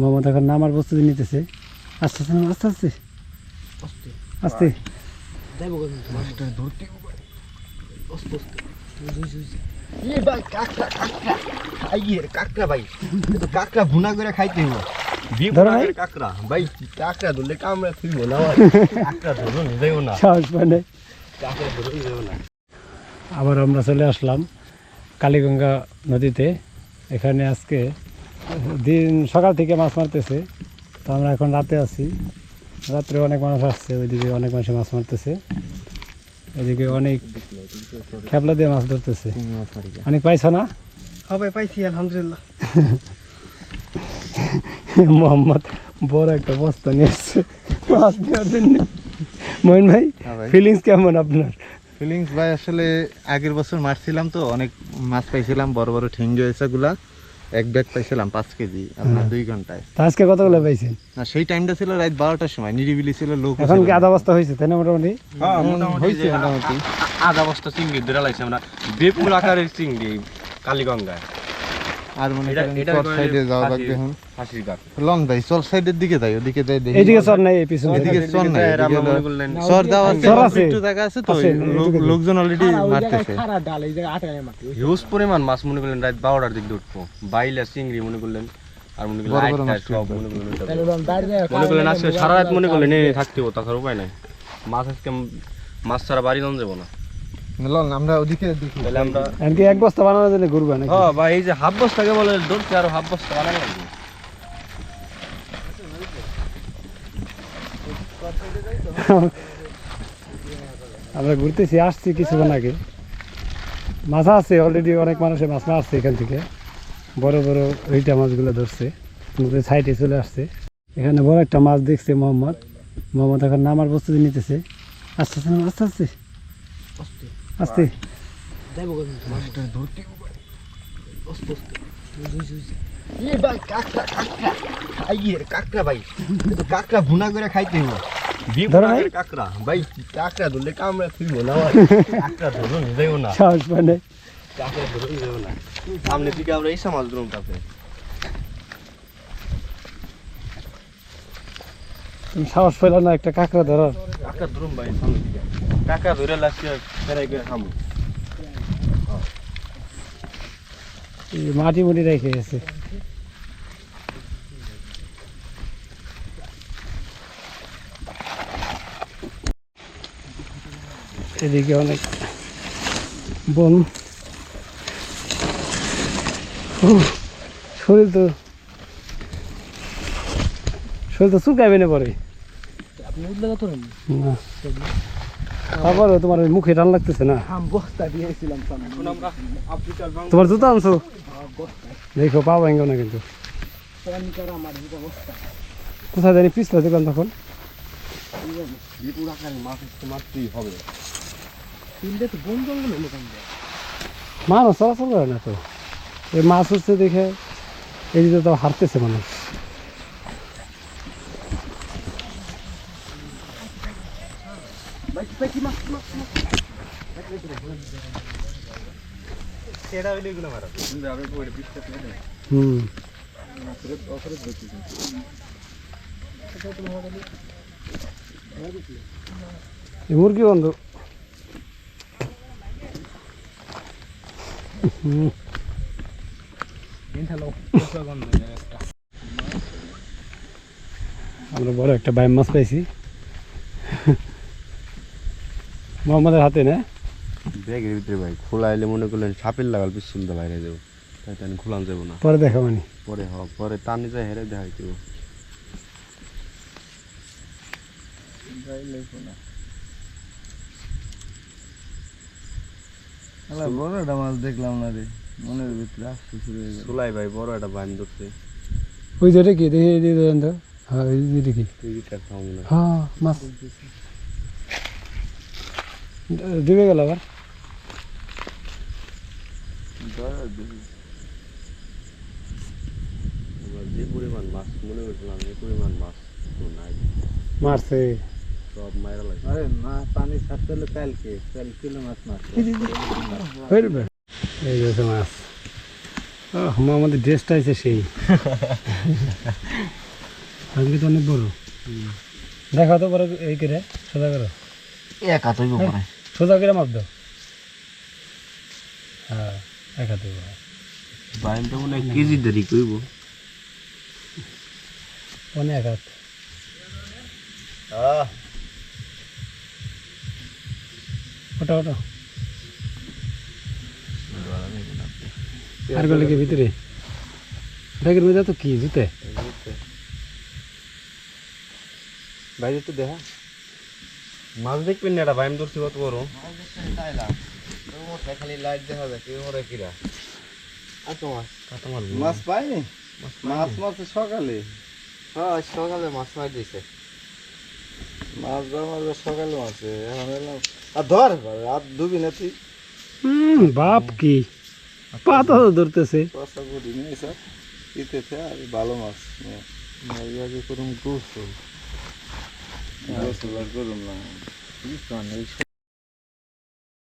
মোহাম্মদ এখন নামার প্রস্তুতি নিতেছে। আস্তে আস্তে আস্তে আস্তে। আস্তে। ভাই। আবার আমরা চলে আসলাম কালীগঙ্গা নদীতে। এখানে আজকে দিন সকাল থেকে মাছ মারতেছে। তো আমরা এখন রাতে আছি। রাত্রে অনেক মানুষ আসছে ওইদিকে অনেক মানুষ মাছ মারতেছে। এদিকে অনেক খেপলা দিয়ে মাছ ধরতেছে। অনেক পাইছ না? হবে পাইছি আলহামদুলিল্লাহ। মোহাম্মদ বড় একটা বস্তা নিয়ে এসছে মাছ দেওয়ার জন্য। মহিন ভাই হ্যাঁ ভাই। ফিলিংস কেমন আপনার? ফিলিংস ভাই আসলে আগের বছর মারছিলাম তো অনেক মাছ পাইছিলাম বড় বড় ঠেঙ্গি হয়েছে গুলা এক ব্যাগ পাইছিলাম পাঁচ কেজি আপনার দুই ঘন্টায়। তা আজকে কতগুলো পাইছেন না সেই টাইমটা ছিল রাত বারোটার সময় নিরিবিলি ছিল লোক এখন কি আধা বস্তা হয়েছে তাই না মোটামুটি? হয়েছে মোটামুটি। আধা বস্তা চিংড়ি ধরে লাগছে আমরা। বিপুল আকারের চিংড়ি কালীগঙ্গায়। আর মনে করেন সাইডে যাওয়া লাগবে এখন। গাছ লন সাইডের দিকে যাই ওদিকে যাই দেখি। এইদিকে চর নাই পিছনে। নাই এদিকে হলো- মনে করলেন চর দেওয়া আছে। একটু জায়গা আছে তো এদিকে। লোকজন অলরেডি মারতেছে। হিউজ পরিমাণ মাছ মনে করলেন রাত বারোটার দিক দিয়ে উঠবো। বাইলা চিংড়ি মনে করলেন আর মনে করলেন বড় বড় মাছ সব মনে করলেন মনে করলেন আজকে সারা রাত মনে করলেন থাকতে হব তাছাড়া উপায় নাই। মাছ আজকে মাছ ছাড়া বাড়ি নাম যাব না। লন আমরা ওদিকে দেখি। তাহলে আমরা এমনকি এক বস্তা বানানোর জন্য ঘুরবে নাকি হ্যাঁ ভাই এই যে হাফ বস্তাকে বলে ধরছে আর হাফ বস্তা বানানো লাগবে আমরা ঘুরতেছি আসছি কিছুক্ষণ আগে। মাছ আছে অলরেডি অনেক মানুষের মাছ মারছে এখান থেকে। বড় বড় রিটা মাছগুলো ধরছে। নদীর সাইডে চলে আসছে। এখানে বড় একটা মাছ দেখছে মোহাম্মদ। মোহাম্মদ এখন নামার প্রস্তুতি নিতেছে। আস্তে আস্তে আস্তে আস্তে। আস্তে ভাই কাকড়া কাকড়া আইয়ের কাকড়া ভাই এ তো কাকড়া ভুনা করে খাইতে হইব বিয়ে ধরো ভাই। কাকড়া ভাই কাকড়া ধরলে কামড়া থইব না ভাই কাকড়া ধরো নিতেও না সাহস পায় নাই। কাকড়া ধরো নিতেও না সামনে দিকে আমরা ইসা মাছ ধরুন কাছে তুমি সাহস পেল না একটা কাঁকড়া ধরার কাকড়া ধরুন ভাই সামনে দিকে কাকড়া ধরে লাগছে ফেরাই করে খামু। মাটি মুটি রেখে গেছে। এদিকে অনেক বন। শরীর তো শরীর তো চুলকাইবে না পরে। আপনি উঠলে কত না। তারপরে তোমার মুখে টান লাগতেছে না? বাংলা তোমার জুতো আনছো? দেখো পা ভাঙ্গো না কিন্তু। কোথায় জানি পিছলা দেখলাম তখন। মানুষ চলাচল করে না তো। এই মাছ উঠছে দেখে এদিকে তো হারতেছে মানুষ সেটা হইলে এগুলো মারা আমি পরে বিশ্বাস করে হুম এই মুরগি বন্ধ। আমরা বড় একটা বাইম মাছ পাইছি। মোহাম্মদের হাতে না? ব্যাগের ভিতরে ভাই খোলা এলে মনে করলেন সাপের লাগাল পিছন দিয়ে বাইরে যাব। তাই তাই খোলান যাব না। পরে দেখা মানে? পরে হ পরে টানি যায় হেরে দেখা যাব বড় একটা মাছ দেখলাম না রে মনের ভিতরে আসতে শুরু হয়ে গেল। সোলাই ভাই বড় একটা বান ধরছে। ওই যে কি? দেখি হ্যাঁ ওই। হ্যাঁ মাছ। ডুবে গেল আবার। যে পরিমাণ মাছ মনে করছিলাম এই পরিমাণ মাছ তো নাই। মারছে। সব মায়েরা লাগে আরে মা পানি ছাড়তে হলো কালকে কাল কিলো মাছ মাছ এই যে মাছ। আহ, মা আমাদের ড্রেসটা আছে সেই। আজকে তো অনেক বড়। দেখা তো বড় এই করে সোজা করো। এক হাতই উপরে সোজা করে মাপ দাও হ্যাঁ এক হাতে বড়। বাইমটা মনে হয় কেজি দেরি কইব অনেক এক হাত ওটা ওটা আর গেলে কি ভিতরে? ব্যাগের মধ্যে তো কি জুতে? বাইরে তো দেখা। মাছ দেখবেন না এটা বাইম ধরছি কত বড়। খালি লাইট দেখা যায় কি কিরা? মাছ? মাছ মাছ পাইনি? মাছ মাছ সকালে? হ্যাঁ সকালে মাছ মার দিছে। মাছ ধর সকালে মাছে আর ধর রাত ডুবি না তুই? হুম বাপ কি? পাতা ধরতেছে। কষা করি নিয়ে স্যার ইতেছে আর ভালো মাছ। গোসল গোসল আর করুম না